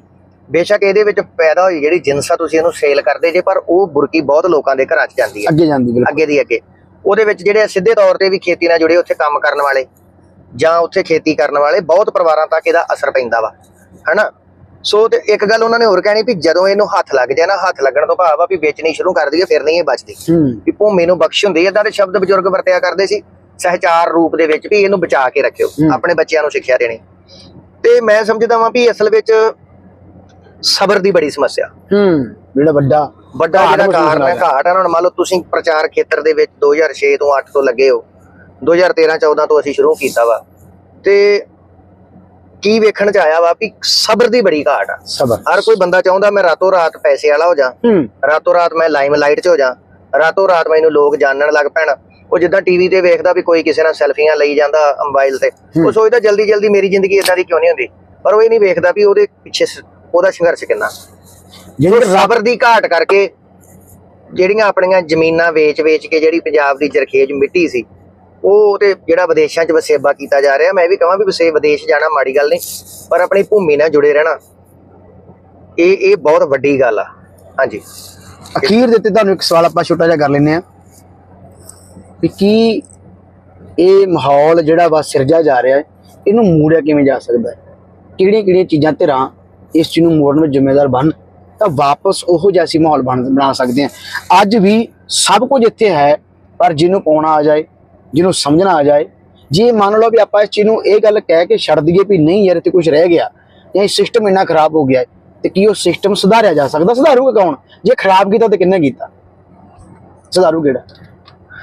ਬੇਸ਼ੱਕ ਇਹਦੇ ਵਿੱਚ ਪੈਦਾ ਹੋਈ ਜਿਹੜੀ ਜਿੰਸ ਆ ਤੁਸੀਂ ਇਹਨੂੰ ਸੇਲ ਕਰਦੇ ਜੇ ਪਰ ਉਹ ਬੁਰਕੀ ਬਹੁਤ ਲੋਕਾਂ ਦੇ ਘਰਾਂ 'ਚ ਜਾਂਦੀ ਹੈ। ਅੱਗੇ ਜਾਂਦੀ ਬਿਲਕੁਲ। ਅੱਗੇ ਦੀ ਅੱਗੇ। ਉਹਦੇ ਵਿੱਚ ਜਿਹੜੇ ਸਿੱਧੇ ਤੌਰ ਤੇ ਵੀ ਖੇਤੀ ਨਾਲ ਜੁੜੇ ਉੱਥੇ ਕੰਮ ਕਰਨ ਵਾਲੇ ਜਾਂ ਉੱਥੇ ਖੇਤੀ ਕਰਨ ਵਾਲੇ ਬਹੁਤ ਪਰਿਵਾਰਾਂ ਤੱਕ ਇਹਦਾ ਅਸਰ ਪੈਂਦਾ ਵਾ ਹਨਾ? ਸੋ ਤੇ ਇੱਕ ਗੱਲ ਉਹਨਾਂ ਨੇ ਹੋਰ ਕਹਿਣੀ ਵੀ ਜਦੋਂ ਇਹਨੂੰ ਹੱਥ ਲੱਗ ਜਾਏ ਨਾ ਹੱਥ ਲੱਗਣ ਤੋਂ ਭਾਵ ਆ ਵੀ ਵੇਚਣੀ ਸ਼ੁਰੂ ਕਰ ਦਈਏ ਫਿਰ ਨਹੀਂ ਇਹ ਬਚਦੀ। ਵੀ ਭੂਮੀ ਨੂੰ ਬਖਸ਼ ਹੁੰਦੀ ਏਦਾਂ ਦੇ ਸ਼ਬਦ ਬਜ਼ੁਰਗ ਵਰਤਿਆ ਕਰਦੇ ਸੀ ਸਹਿਚਾਰ ਰੂਪ ਦੇ ਵਿੱਚ ਵੀ ਇਹਨੂੰ ਬਚਾ ਕੇ ਰੱਖਿਓ। ਆਪਣੇ ਬੱਚਿਆਂ ਨੂੰ ਸਿੱਖਿਆ ਦੇਣੀ। ਤੇ ਮੈਂ ਸਮਝਦਾ ਵਾਂ ਵੀ ਅਸਲ ਵਿੱਚ ਸਬਰ ਦੀ ਬੜੀ ਸਮੱਸਿਆ। ਹੂੰ ਜਿਹੜਾ ਵੱਡਾ ਵੱਡਾ ਜਿਹੜਾ ਕਾਰਨ ਹੈ। ਘਾਟ ਹੈ ਹੁਣ ਮੰਨ ਲਓ ਤੁਸੀਂ ਪ੍ਰਚਾਰ ਖੇਤਰ ਦੇ ਵਿੱਚ 2006 ਤੋਂ 8 ਤੋਂ ਲੱਗੇ ਹੋ 2013 14 ਤੋਂ ਅਸੀਂ ਸ਼ੁਰੂ ਕੀਤਾ ਵਾ। ਤੇ ਕੀ ਵੇਖਣ ਚ ਆਇਆ ਵਾ ਵੀ ਸਬਰ ਦੀ ਬੜੀ ਘਾਟ ਆ। ਸਬਰ। ਹਰ ਕੋਈ ਬੰਦਾ ਚਾਹੁੰਦਾ ਮੈਂ ਰਾਤੋਂ ਰਾਤ ਪੈਸੇ ਵਾਲਾ ਹੋ ਜਾ। ਰਾਤੋਂ ਰਾਤ ਮੈਂ ਲਾਈਮ ਲਾਈਟ 'ਚ ਹੋ ਜਾ। ਰਾਤੋਂ ਰਾਤ ਮੈਨੂੰ ਲੋਕ ਜਾਣਨ ਲੱਗ ਪੈਣ। ਉਹ ਜਿੱਦਾਂ ਟੀਵੀ ਤੇ ਵੇਖਦਾ ਵੀ ਕੋਈ ਕਿਸੇ ਨਾਲ ਸੈਲਫੀਆਂ ਲਈ ਜਾਂਦਾ ਮੋਬਾਈਲ ਤੇ। ਉਹ ਸੋਚਦਾ ਜਲਦੀ ਜਲਦੀ ਮੇਰੀ ਜ਼ਿੰਦਗੀ ਇਦਾਂ ਦੀ ਕਿਉਂ ਨਹੀਂ ਹੁੰਦੀ? ਪਰ ਉਹ ਇਹ ਨਹੀਂ ਵੇਖਦਾ ਵੀ ਉਹਦੇ ਪਿੱਛੇ ਉਹਦਾ ਸੰਘਰਸ਼ ਕਿੰਨਾ? ਜਿਹੜੇ ਸਬਰ ਦੀ ਘਾਟ ਕਰਕੇ ਜਿਹੜੀਆਂ ਆਪਣੀਆਂ ਜ਼ਮੀਨਾਂ ਵੇਚ-ਵੇਚ ਕੇ ਜਿਹੜੀ ਪੰਜਾਬ ਦੀ ਜਰਖੇਜ ਮਿੱਟੀ ਸੀ ਉਹ ਤੇ ਜਿਹੜਾ ਵਿਦੇਸ਼ਾਂ 'ਚ ਵਸੇਬਾ ਕੀਤਾ ਜਾ ਰਿਹਾ ਮੈਂ ਵੀ ਕਹਾਂ ਵੀ ਵਸੇ ਵਿਦੇਸ਼ ਜਾਣਾ ਮਾੜੀ ਗੱਲ ਨਹੀਂ ਪਰ ਆਪਣੀ ਭੂਮੀ ਨਾਲ ਜੁੜੇ ਰਹਿਣਾ ਇਹ ਇਹ ਬਹੁਤ ਵੱਡੀ ਗੱਲ ਆ। ਹਾਂਜੀ। ਅਖੀਰ ਦੇ ਉੱਤੇ ਤੁਹਾਨੂੰ ਇੱਕ ਸਵਾਲ ਆਪਾਂ ਛੋਟਾ ਜਿਹਾ ਕਰ ਲੈਂਦੇ ਆ ਵੀ ਕੀ ਇਹ ਮਾਹੌਲ ਜਿਹੜਾ ਵਾ ਸਿਰਜਿਆ ਜਾ ਰਿਹਾ ਹੈ ਇਹਨੂੰ ਮੋੜਿਆ ਕਿਵੇਂ ਜਾ ਸਕਦਾ ਹੈ? ਕਿਹੜੀਆਂ ਕਿਹੜੀਆਂ ਚੀਜ਼ਾਂ ਧਿਰਾਂ ਇਸ ਚੀਜ਼ ਨੂੰ ਮੋੜਨ ਵਿੱਚ ਜ਼ਿੰਮੇਦਾਰ ਬਣ ਤਾਂ ਵਾਪਸ ਉਹੋ ਜਿਹਾ ਅਸੀਂ ਮਾਹੌਲ ਬਣ ਸਕਦੇ ਹਾਂ। ਅੱਜ ਵੀ ਸਭ ਕੁਝ ਇੱਥੇ ਹੈ ਪਰ ਜਿਹਨੂੰ ਪਾਉਣਾ ਆ ਜਾਏ ਜਿਹਨੂੰ ਸਮਝਣਾ ਆ ਜਾਏ ਜੇ ਮੰਨ ਲਓ ਵੀ ਆਪਾਂ ਇਸ ਚੀਜ਼ ਨੂੰ ਇਹ ਗੱਲ ਕਹਿ ਕੇ ਛੱਡ ਦਈਏ ਵੀ ਨਹੀਂ ਯਾਰ ਇੱਥੇ ਕੁਝ ਰਹਿ ਗਿਆ ਜਾਂ ਇਹ ਸਿਸਟਮ ਇੰਨਾ ਖਰਾਬ ਹੋ ਗਿਆ ਤੇ ਕੀ ਉਹ ਸਿਸਟਮ ਸੁਧਾਰਿਆ ਜਾ ਸਕਦਾ? ਸੁਧਾਰੂਗਾ ਕੌਣ? ਜੇ ਖਰਾਬ ਕੀਤਾ ਤਾਂ ਕਿੰਨੇ ਕੀਤਾ? ਸੁਧਾਰੂ ਕਿਹੜਾ?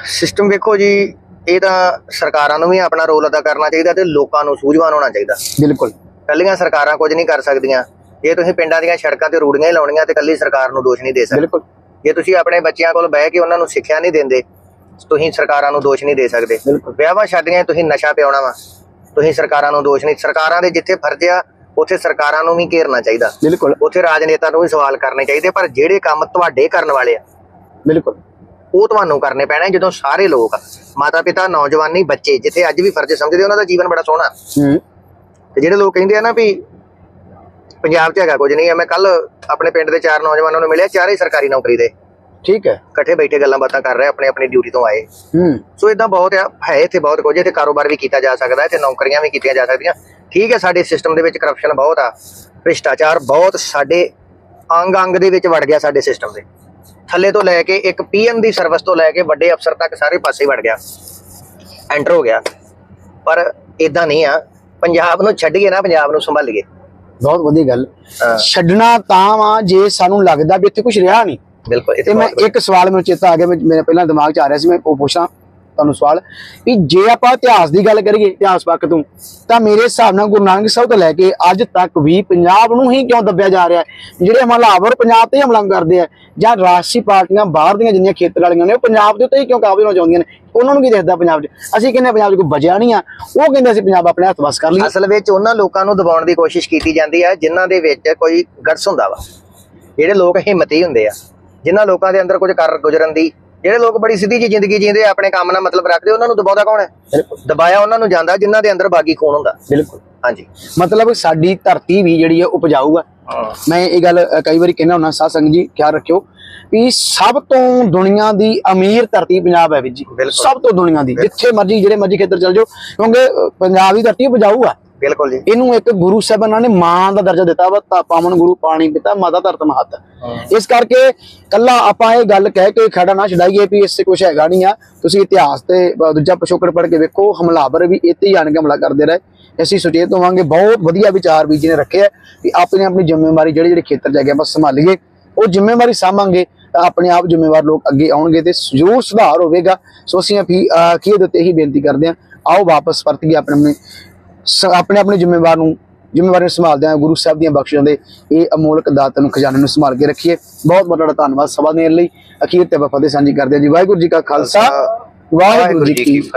ਸਿਸਟਮ ਵੇਖੋ ਜੀ ਇਹ ਤਾਂ ਸਰਕਾਰਾਂ ਨੂੰ ਵੀ ਆਪਣਾ ਰੋਲ ਅਦਾ ਕਰਨਾ ਚਾਹੀਦਾ ਤੇ ਲੋਕਾਂ ਨੂੰ ਸੂਝਵਾਨ ਹੋਣਾ ਚਾਹੀਦਾ। ਬਿਲਕੁਲ। ਕੱਲੀਆਂ ਸਰਕਾਰਾਂ ਕੁਝ ਨਹੀਂ ਕਰ ਸਕਦੀਆਂ। ਜੇ ਤੁਸੀਂ ਪਿੰਡਾਂ ਦੀਆਂ ਸੜਕਾਂ ਤੇ ਰੂੜੀਆਂ ਹੀ ਲਾਉਣੀਆਂ ਤੇ ਕੱਲੀ ਸਰਕਾਰ ਨੂੰ ਦੋਸ਼ ਨਹੀਂ ਦੇ ਸਕਦੇ। ਬਿਲਕੁਲ। ਜੇ ਤੁਸੀਂ ਆਪਣੇ ਬੱਚਿਆਂ ਕੋਲ ਬਹਿ ਕੇ ਉਹਨਾਂ ਨੂੰ ਸਿੱਖਿਆ ਨਹੀਂ ਦਿੰਦੇ ਤੁਸੀਂ ਸਰਕਾਰਾਂ ਨੂੰ ਦੋਸ਼ ਨਹੀਂ ਦੇ ਸਕਦੇ। ਵਿਆਹਾਂ ਸ਼ਾਦੀਆਂ ਤੁਸੀਂ ਨਸ਼ਾ ਪਿਆਉਣਾ ਵਾ ਤੁਸੀਂ ਸਰਕਾਰਾਂ ਨੂੰ ਦੋਸ਼ ਨਹੀਂ ਸਰਕਾਰਾਂ ਦੇ ਜਿੱਥੇ ਫਰਜ਼ ਆ ਉੱਥੇ ਸਰਕਾਰਾਂ ਨੂੰ ਵੀ ਘੇਰਨਾ ਚਾਹੀਦਾ। ਬਿਲਕੁਲ। ਉੱਥੇ ਰਾਜਨੇਤਾ ਨੂੰ ਵੀ ਸਵਾਲ ਕਰਨੇ ਚਾਹੀਦੇ ਪਰ ਜਿਹੜੇ ਕੰਮ ਤੁਹਾਡੇ ਕਰਨ ਵਾਲੇ ਆ ਬਿਲਕੁਲ। ਉਹ ਤੁਹਾਨੂੰ ਕਰਨੇ ਪੈਣੇ ਜਦੋਂ ਸਾਰੇ ਲੋਕ ਮਾਤਾ ਪਿਤਾ ਨੌਜਵਾਨੀ ਬੱਚੇ ਜਿੱਥੇ ਅੱਜ ਵੀ ਫਰਜ਼ ਸਮਝਦੇ ਉਹਨਾਂ ਦਾ ਜੀਵਨ ਬੜਾ ਸੋਹਣਾ। ਹੂੰ। ਤੇ ਜਿਹੜੇ ਲੋਕ ਕਹਿੰਦੇ ਆ ਨਾ ਵੀ ਪੰਜਾਬ 'ਚ ਹੈਗਾ ਕੁਝ ਨਹੀਂ ਆ ਮੈਂ ਕੱਲ ਆਪਣੇ ਪਿੰਡ ਦੇ ਚਾਰ ਨੌਜਵਾਨਾਂ ਨੂੰ ਮਿਲਿਆ ਚਾਰੇ ਸਰਕਾਰੀ ਨੌਕਰੀ ਦੇ। ਠੀਕ ਹੈ। ਇਕੱਠੇ ਬੈਠੇ ਗੱਲਾਂ ਬਾਤਾਂ ਕਰ ਰਹੇ ਆਪਣੇ ਆਪਣੀ ਡਿਊਟੀ ਤੋਂ ਆਏ। ਹੂੰ। ਸੋ ਇਦਾਂ ਬਹੁਤ ਆ ਹੈ ਇੱਥੇ ਬਹੁਤ ਕੁਝ ਇੱਥੇ ਕਾਰੋਬਾਰ ਵੀ ਕੀਤਾ ਜਾ ਸਕਦਾ ਹੈ ਤੇ ਨੌਕਰੀਆਂ ਵੀ ਕੀਤੀਆਂ ਜਾ ਸਕਦੀਆਂ। ਠੀਕ ਹੈ ਸਾਡੇ ਸਿਸਟਮ ਦੇ ਵਿੱਚ ਕਰਪਸ਼ਨ ਬਹੁਤ ਆ ਭ੍ਰਿਸ਼ਟਾਚਾਰ ਬਹੁਤ ਸਾਡੇ ਅੰਗ ਅੰਗ ਦੇ ਵਿੱਚ ਵੜ ਗਿਆ ਸਾਡੇ ਸਿਸਟਮ ਦੇ। ਥੱਲੇ ਤੋਂ ਲੈ ਕੇ ਇੱਕ ਪੀਐਮ ਦੀ ਸਰਵਿਸ ਤੋਂ ਲੈ ਕੇ ਵੱਡੇ ਅਫਸਰ ਤੱਕ ਸਾਰੇ ਪਾਸੇ ਵੜ ਗਿਆ। ਐਂਟਰ ਹੋ ਗਿਆ। ਪਰ ਇਦਾਂ ਨਹੀਂ ਆ ਪੰਜਾਬ ਨੂੰ ਛੱਡੀਏ ਨਾ ਪੰਜਾਬ ਨੂੰ ਸੰਭਾਲੀਏ। ਬਹੁਤ ਵਧੀਆ ਗੱਲ। ਛੱਡਣਾ ਤਾਂ ਵਾ ਜੇ ਸਾਨੂੰ ਲੱਗਦਾ ਵੀ ਇੱਥੇ ਕੁਝ ਰਿਹਾ ਨਹੀਂ। ਬਿਲਕੁਲ ਤੇ ਇੱਥੇ ਮੈਂ ਇੱਕ ਸਵਾਲ ਮੈਨੂੰ ਚੇਤਾ ਆ ਗਿਆ ਮੇਰੇ ਪਹਿਲਾਂ ਦਿਮਾਗ 'ਚ ਆ ਰਿਹਾ ਸੀ ਮੈਂ ਉਹ ਪੁੱਛਾਂ। ਤੁਹਾਨੂੰ ਸਵਾਲ, ਵੀ ਜੇ ਆਪਾਂ ਇਤਿਹਾਸ ਦੀ ਗੱਲ ਕਰੀਏ, ਇਤਿਹਾਸ ਪੱਖ ਤੋਂ, ਤਾਂ ਮੇਰੇ ਹਿਸਾਬ ਨਾਲ ਗੁਰੂ ਨਾਨਕ ਸਾਹਿਬ ਤੋਂ ਲੈ ਕੇ ਅੱਜ ਤੱਕ ਵੀ ਪੰਜਾਬ ਨੂੰ ਹੀ ਕਿਉਂ ਦੱਬਿਆ ਜਾ ਰਿਹਾ ਹੈ? ਜਿਹੜੇ ਹਮਲਾਵਰ ਪੰਜਾਬ ਤੇ ਹਮਲਾ ਕਰਦੇ ਆ, ਜਾਂ ਰਾਸ਼ਟਰੀ ਪਾਰਟੀਆਂ ਬਾਹਰ ਦੀਆਂ ਜਿੰਨੀਆਂ ਖੇਤਰ ਵਾਲੀਆਂ ਨੇ, ਉਹ ਪੰਜਾਬ ਦੇ ਉੱਤੇ ਹੀ ਕਿਉਂ ਕਾਬੂ ਹੋਣਾ ਚਾਹੁੰਦੀਆਂ ਨੇ? ਉਹਨਾਂ ਨੂੰ ਕੀ ਦਿਖਦਾ ਪੰਜਾਬ 'ਚ? ਅਸੀਂ ਕਹਿੰਦੇ ਪੰਜਾਬ 'ਚ ਕੋਈ ਬਚਿਆ ਨਹੀਂ ਆ, ਉਹ ਕਹਿੰਦੇ ਅਸੀਂ ਪੰਜਾਬ ਆਪਣੇ ਹੱਥ ਵਸ ਕਰ ਲਈਏ। ਅਸਲ ਵਿੱਚ ਉਹਨਾਂ ਲੋਕਾਂ ਨੂੰ ਦਬਾਉਣ ਦੀ ਕੋਸ਼ਿਸ਼ ਕੀਤੀ ਜਾਂਦੀ ਹੈ ਜਿਨ੍ਹਾਂ ਦੇ ਵਿੱਚ ਕੋਈ ਗਰਸ ਹੁੰਦਾ ਵਾ। ਜਿਹੜੇ ਲੋਕ ਹਿੰਮਤੀ ਹੁੰਦੇ ਆ, ਜਿਨ੍ਹਾਂ ਲੋਕਾਂ ਦੇ ਅੰਦਰ ਕੁਝ ਕਰ ਗੁਜ਼ਰਨ ਦੀ ਜਿਹੜੇ ਲੋਕ ਬੜੀ ਸਿੱਧੀ ਜੀ ਜ਼ਿੰਦਗੀ ਜੀਂਦੇ ਆ, ਆਪਣੇ ਕੰਮ ਨਾਲ ਮਤਲਬ ਰੱਖਦੇ ਉਹਨਾਂ ਨੂੰ ਦਬਾਉਂਦਾ ਕੌਣ ਹੈ? ਦਬਾਇਆ ਉਹਨਾਂ ਨੂੰ ਜਾਂਦਾ ਜਿਨ੍ਹਾਂ ਦੇ ਅੰਦਰ ਬਾਗੀ ਖੂਨ ਹੁੰਦਾ। ਬਿਲਕੁਲ। ਹਾਂਜੀ। ਮਤਲਬ ਸਾਡੀ ਧਰਤੀ ਵੀ ਜਿਹੜੀ ਹੈ ਉਪਜਾਊ ਆ। ਮੈਂ ਇਹ ਗੱਲ ਕਈ ਵਾਰੀ ਕਹਿੰਦਾ ਹੁੰਦਾ ਸਾਧ ਸੰਗਤ ਜੀ ਖਿਆਲ ਰੱਖਿਓ ਵੀ ਸਭ ਤੋਂ ਦੁਨੀਆ ਦੀ ਅਮੀਰ ਧਰਤੀ ਪੰਜਾਬ ਹੈ ਵੀਰ ਜੀ। ਸਭ ਤੋਂ ਦੁਨੀਆ ਦੀ ਜਿੱਥੇ ਮਰਜ਼ੀ ਜਿਹੜੇ ਮਰਜ਼ੀ ਖੇਤਰ ਚਲ ਜਾਓ ਕਿਉਂਕਿ ਪੰਜਾਬ ਦੀ ਧਰਤੀ ਉਪਜਾਊ ਆ। ਬਿਲਕੁਲ ਜੀ। ਇਹਨੂੰ ਇੱਕ ਗੁਰੂ ਸਾਹਿਬਾਨਾਂ ਨੇ ਮਾਂ ਦਾ ਦਰਜਾ ਦਿੱਤਾ ਵਾ ਤਾਂ ਪਾਵਨ ਗੁਰੂ ਪਾਣੀ ਪਿਤਾ ਮਾਤਾ ਧਰਤ ਮਹਤ। ਇਸ ਕਰਕੇ ਕੱਲਾ ਆਪਾਂ ਇਹ ਗੱਲ ਕਹਿ ਕੇ ਖੜਾ ਨਾ ਛਡਾਈਏ ਵੀ ਇਸ ਕੁਝ ਹੈਗਾ ਨਹੀਂ ਆ। ਤੁਸੀਂ ਇਤਿਹਾਸ ਤੇ ਦੂਜਾ ਪਿਛੋਕੜ ਪੜ੍ਹ ਕੇ ਵੇਖੋ ਹਮਲਾਵਰ ਵੀ ਇੱਥੇ ਹੀ ਆਣ ਕੇ ਹਮਲਾ ਕਰਦੇ ਰਹੇ। ਅਸੀਂ ਸੁਚੇਤ ਹੋਵਾਂਗੇ ਬਹੁਤ ਵਧੀਆ ਵਿਚਾਰ ਵੀ ਜਿਹਨੇ ਰੱਖੇ ਆ ਕਿ ਆਪਣੀ ਆਪਣੀ ਜ਼ਿੰਮੇਵਾਰੀ ਜਿਹੜੇ ਜਿਹੜੇ ਖੇਤਰ 'ਚ ਹੈਗੇ ਆਪਾਂ ਸੰਭਾਲੀਏ। ਉਹ ਜ਼ਿੰਮੇਵਾਰੀ ਸਾਂਭਾਂਗੇ ਤਾਂ ਆਪਣੇ ਆਪ ਜ਼ਿੰਮੇਵਾਰ ਲੋਕ ਅੱਗੇ ਆਉਣਗੇ ਤੇ ਜ਼ਰੂਰ ਸੁਧਾਰ ਹੋਵੇਗਾ। ਸੋ ਅਸੀਂ ਅਪੀ ਕੀ ਦੇ ਉੱਤੇ ਹੀ ਬੇਨਤੀ ਕਰਦੇ ਹਾਂ ਆਓ ਵਾਪਸ ਪਰਤੀਏ ਆਪਣੇ ਆਪਣੇ ਆਪਣੇ ਆਪਣੇ ਜ਼ਿੰਮੇਵਾਰ ਨੂੰ ਜ਼ਿੰਮੇਵਾਰੀ ਨੂੰ ਸੰਭਾਲਦੇ ਹਾਂ ਗੁਰੂ ਸਾਹਿਬ ਦੀਆਂ ਬਖਸ਼ਿਸ਼ਾਂ ਦੇ ਇਹ ਅਮੋਲਕ ਦਾਤ ਨੂੰ ਖਜ਼ਾਨੇ ਨੂੰ ਸੰਭਾਲ ਕੇ ਰੱਖੀਏ। ਬਹੁਤ ਬਹੁਤ ਤੁਹਾਡਾ ਧੰਨਵਾਦ ਸਭਾ ਦੇਣ ਲਈ। ਅਖੀਰ ਤੇ ਆਪਾਂ ਫਤਿਹ ਸਾਂਝੀ ਕਰਦੇ ਹਾਂ ਜੀ। ਵਾਹਿਗੁਰੂ ਜੀ ਕਾ ਖਾਲਸਾ ਵਾਹਿਗੁਰੂ ਜੀ ਕੀ